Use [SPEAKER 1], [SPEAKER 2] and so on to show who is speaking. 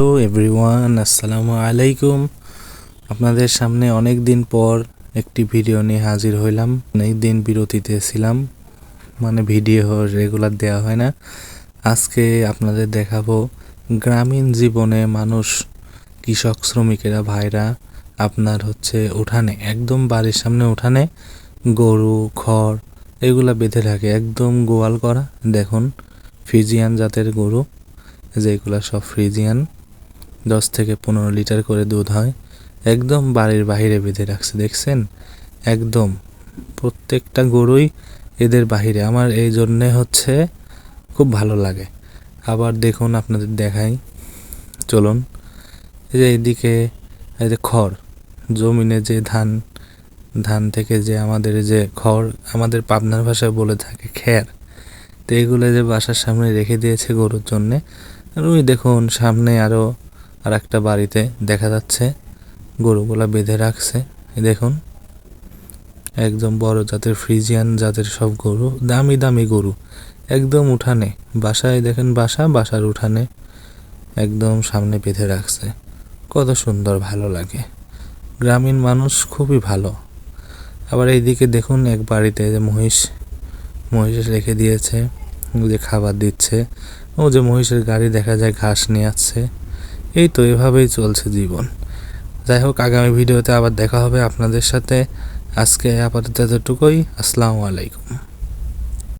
[SPEAKER 1] Hello everyone আসসালামু আলাইকুম আপনাদের সামনে অনেক দিন পর একটি ভিডিও নিয়ে হাজির হইলাম। অনেক দিন বিরতিতে ছিলাম মানে ভিডিও রেগুলার দেওয়া হয় না। আজকে আপনাদের দেখাবো গ্রামীণ জীবনে মানুষ, কৃষক, শ্রমিকেরা, ভাইরা, আপনার হচ্ছে উঠানে, একদম বাড়ির সামনে উঠানে, গরু, খড়, এগুলা বেঁধে থাকে, একদম গোয়াল করা। দেখুন ফিজিয়ান জাতের গরু, যেগুলা সব ফ্রিজিয়ান। দশ থেকে পনেরো লিটার করে দুধ হয়। একদম বাড়ির বাইরে বেঁধে রাখছে, দেখছেন? একদম। প্রত্যেকটা গরুই এদের বাহিরে। আমার এই জন্যে হচ্ছে খুব ভালো লাগে। আবার দেখুন, আপনাদের দেখাই। চলুন। এই যে এইদিকে, এই যে খড়। জমিনে যে ধান ধান থেকে যে আমাদের যে খড়, আমাদের পাবনার ভাষায় বলে থাকে খ্যার তো এগুলো যে বাসার সামনে রেখে দিয়েছে গরুর জন্যে। আর ওই দেখুন, সামনে আরও আর একটা বাড়িতে দেখা যাচ্ছে, গরুগুলা বেঁধে রাখছে। দেখুন, একদম বড় জাতের ফ্রিজিয়ান জাতের সব গরু, দামি দামি গরু, একদম উঠানে। বাসায় দেখেন বাসা, বাসার উঠানে একদম সামনে বেঁধে রাখছে। কত সুন্দর, ভালো লাগে। গ্রামীণ মানুষ খুবই ভালো। আবার এইদিকে দেখুন, এক বাড়িতে যে মহিষ মহিষ রেখে দিয়েছে যে খাবার দিচ্ছে। ও যে মহিষের গাড়ি দেখা যায়, ঘাস নিয়ে আসছে। এই তো এভাবেই চলছে জীবন। যাই হোক, আগামী ভিডিওতে আবার দেখা হবে আপনাদের সাথে। আজকে আপাতত এতটুকুই। আসসালামু আলাইকুম।